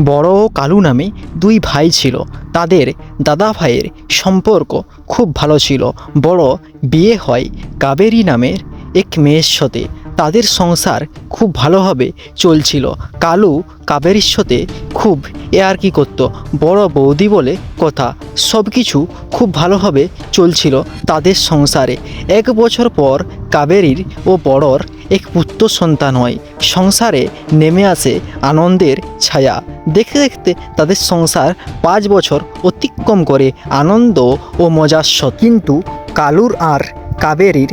বড় ও কালু নামে দুই ভাই ছিল। তাদের দাদা ভাইয়ের সম্পর্ক খুব ভালো ছিল। বড় বিয়ে হয় কাবেরী নামের এক মেয়ের সাথে। তাদের সংসার খুব ভালোভাবে চলছিল। কালু কাবেরীর সাথে খুব এ আর কি করতো। বড় বৌদি বলে কথা। সব কিছু খুব ভালোভাবে চলছিল তাদের সংসারে। এক বছর পর কাবেরীর ও বড়র এক পুত্র সন্তান হয়। সংসারে নেমে আসে আনন্দের ছায়া দেখতে দেখতে তাদের সংসার পাঁচ বছর অতিক্রম করে আনন্দ ও মজার সৎ কিন্তু কালুর আর কাবেরীর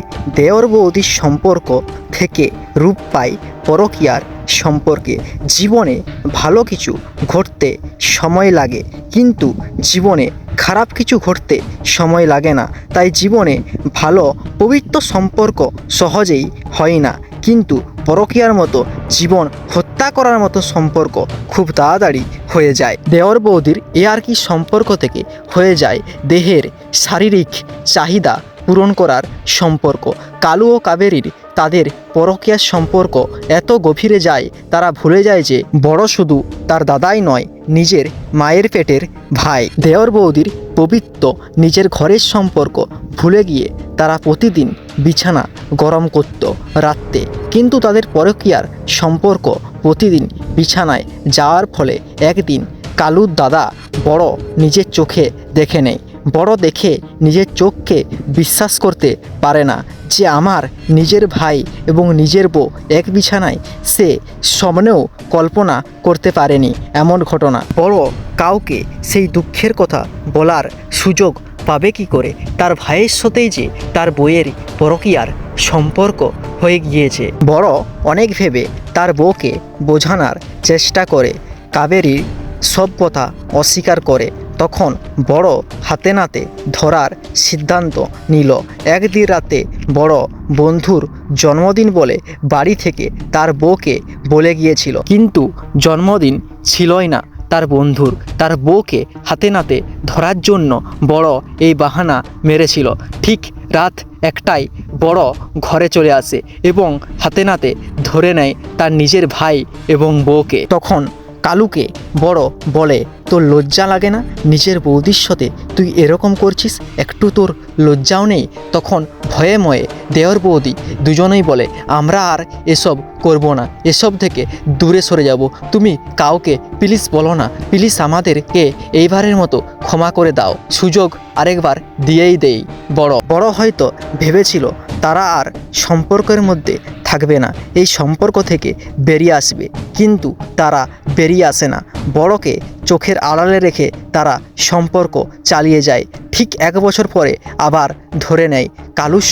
বৌদির সম্পর্ক থেকে রূপ পায় পরকিয়ার সম্পর্কে। জীবনে ভালো কিছু ঘটতে সময় লাগে, কিন্তু জীবনে খারাপ কিছু ঘটতে সময় লাগে না। তাই জীবনে ভালো পবিত্র সম্পর্ক সহজেই হয় না, কিন্তু পরকীয়ার মতো, জীবন হত্যা করার মতো সম্পর্ক খুব তাড়াতাড়ি হয়ে যায়। দেওর বৌদির এ আর কি সম্পর্ক থেকে হয়ে যায় দেহের শারীরিক চাহিদা পূরণ করার সম্পর্ক। কালু ও কাবেরীর তাদের পরকীয়ার সম্পর্ক এত গভীরে যায়, তারা ভুলে যায় যে বড় শুধু তার দাদাই নয়, নিজের মায়ের পেটের ভাই। দেওর বৌদির পবিত্র নিজের ঘরের সম্পর্ক ভুলে গিয়ে তারা প্রতিদিন বিছানা গরম করত রাত্রে। কিন্তু তাদের পরকীয়ার সম্পর্ক প্রতিদিন বিছানায় যাওয়ার ফলে একদিন কালুর দাদা বড় নিজের চোখে দেখে নেয়। বড় দেখে নিজের চোখকে বিশ্বাস করতে পারে না যে আমার নিজের ভাই এবং নিজের বউ এক বিছানায় সে স্বপ্নেও কল্পনা করতে পারেনি এমন ঘটনা। বড় কাউকে সেই দুঃখের কথা বলার সুযোগ পাবে কি করে? তার ভাইয়ের সাথেই যে তার বইয়ের পরকীয়ার সম্পর্ক হয়ে গিয়েছে। বড় অনেক ভেবে তার বউকে বোঝানোর চেষ্টা করে। কাবেরীর সব কথা অস্বীকার করে। তখন বড় হাতে নাতে ধরার সিদ্ধান্ত নিল। একদিন রাতে বড় বন্ধুর জন্মদিন বলে বাড়ি থেকে তার বউকে বলে গিয়েছিল। কিন্তু জন্মদিন ছিলই না তার বন্ধুর। তার বউকে হাতে নাতে ধরার জন্য বড় এই বাহানা মেরেছিল। ঠিক রাত একটাই বড় ঘরে চলে আসে এবং হাতে নাতে ধরে নেয় তার নিজের ভাই এবং বউকে। তখন কালুকে বড় বলে, তোর লজ্জা লাগে না? নিজের বৌদির সাথে তুই এরকম করছিস? একটু তোর লজ্জাও নেই? তখন ভয়ে ময়ে দেওর বৌদি দুজনেই বলে, আমরা আর এসব করব না। এসব থেকে দূরে সরে যাব। তুমি কাউকে প্লিজ বলো না। প্লিজ আমাদেরকে এইবারের মতো ক্ষমা করে দাও। সুযোগ আরেকবার দিয়েই দেই। বড় বড় হয়তো ভেবেছিল, তারা আর সম্পর্কের মধ্যে থাকবে না, এই সম্পর্ক থেকে বেরিয়ে আসবে। কিন্তু তারা বেরিয়ে আসে না। বড়কে চোখের আড়ালে রেখে তারা সম্পর্ক চালিয়ে যায়। ঠিক এক বছর পরে আবার ধরে নেয়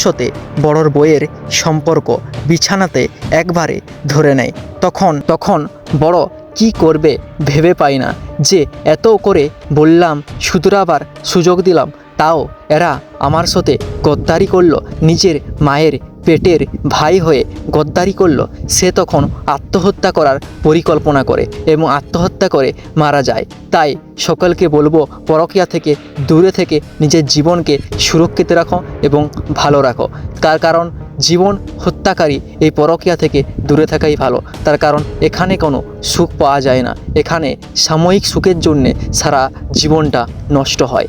সাথে বড়র বইয়ের সম্পর্ক বিছানাতে একবারে ধরে নেয়। তখন তখন বড় কি করবে ভেবে পায় না। যে এত করে বললাম শুধরাবার সুযোগ দিলাম, তাও এরা আমার সাথে গদ্দারি করল, নিজের মায়ের পেটের ভাই হয়ে গদ্দারি করল, সে তখন আত্মহত্যা করার পরিকল্পনা করে এবং আত্মহত্যা করে মারা যায়। তাই সকলকে বলব, পরকিয়া থেকে দূরে থেকে নিজের জীবনকে সুরক্ষিত রাখো এবং ভালো রাখো। তার কারণ, জীবন হত্যাকারী এই পরকিয়া থেকে দূরে থাকাই ভালো। তার কারণ, এখানে কোনো সুখ পাওয়া যায় না। এখানে সাময়িক সুখের জন্যে সারা জীবনটা নষ্ট হয়।